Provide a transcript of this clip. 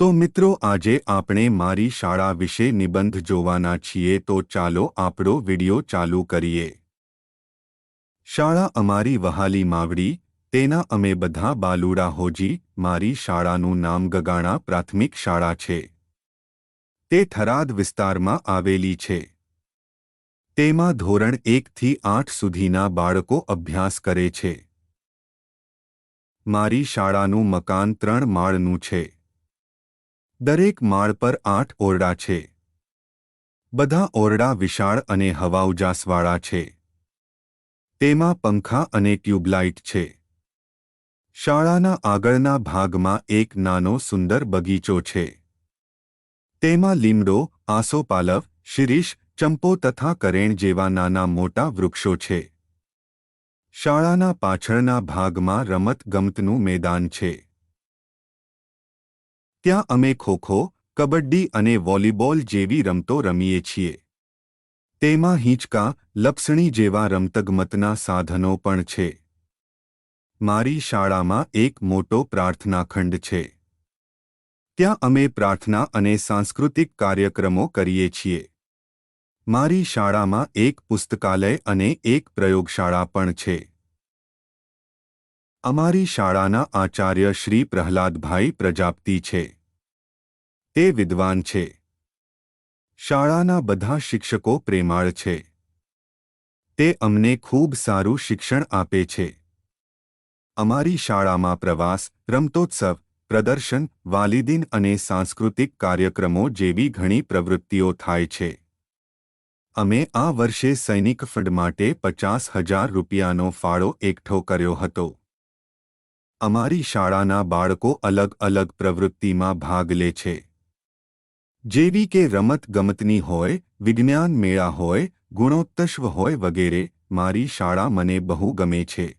તો મિત્રો, આજે આપણે મારી શાળા વિશે નિબંધ જોવાના છીએ. તો ચાલો આપણો વિડિયો ચાલુ કરીએ. શાળા અમારી વહાલી માવડી, તેના અમે બધા બાલુડા હોજી, મારી શાળાનું નામ ગગાણા પ્રાથમિક શાળા છે. તે થરાદ વિસ્તારમાં આવેલી છે. તેમાં ધોરણ એકથી આઠ સુધીના બાળકો અભ્યાસ કરે છે. મારી શાળાનું મકાન ત્રણ માળનું છે. દરેક માળ પર આઠ ઓરડા છે. બધા ઓરડા વિશાળ અને હવા ઉજાસવાળા છે. તેમાં પંખા અને ટ્યુબલાઇટ છે. શાળાના આગળના ભાગમાં એક નાનો સુંદર બગીચો છે. તેમાં લીમડો, આસોપાલવ, શિરીષ, ચંપો તથા કરેણ જેવા નાના મોટા વૃક્ષો છે. શાળાના પાછળના ભાગમાં રમતગમતનું મેદાન છે. ત્યાં અમે ખોખો, કબડ્ડી અને વોલીબોલ જેવી રમતો રમીએ છીએ. તેમાં હિંચકા, લપસણી જેવા રમતગમતના સાધનો પણ છે. મારી શાળામાં એક મોટો પ્રાર્થનાખંડ છે. ત્યાં અમે પ્રાર્થના અને સાંસ્કૃતિક કાર્યક્રમો કરીએ છીએ. મારી શાળામાં એક પુસ્તકાલય અને એક પ્રયોગશાળા પણ છે. અમારી શાળાના આચાર્ય શ્રી પ્રહલાદભાઈ પ્રજાપતિ છે. તે વિદ્વાન છે. શાળાના બધા શિક્ષકો પ્રેમાળ છે. તે અમને ખૂબ સારું શિક્ષણ આપે છે. અમારી શાળામાં પ્રવાસ, રમતોત્સવ, પ્રદર્શન, વાલિદીન અને સાંસ્કૃતિક કાર્યક્રમો જેવી ઘણી પ્રવૃત્તિઓ થાય છે. અમે આ વર્ષે સૈનિક ફંડ માટે પચાસ હજાર રૂપિયાનો ફાળો એકઠો કર્યો હતો. અમારી શાળાના બાળકો અલગ અલગ પ્રવૃત્તિમાં ભાગ લે છે. જેવી કે રમત ગમતની હોય, વિજ્ઞાન મેળા હોય ગુણોત્તશ્વ હોય વગેરે, મારી શાળા મને બહુ ગમે છે.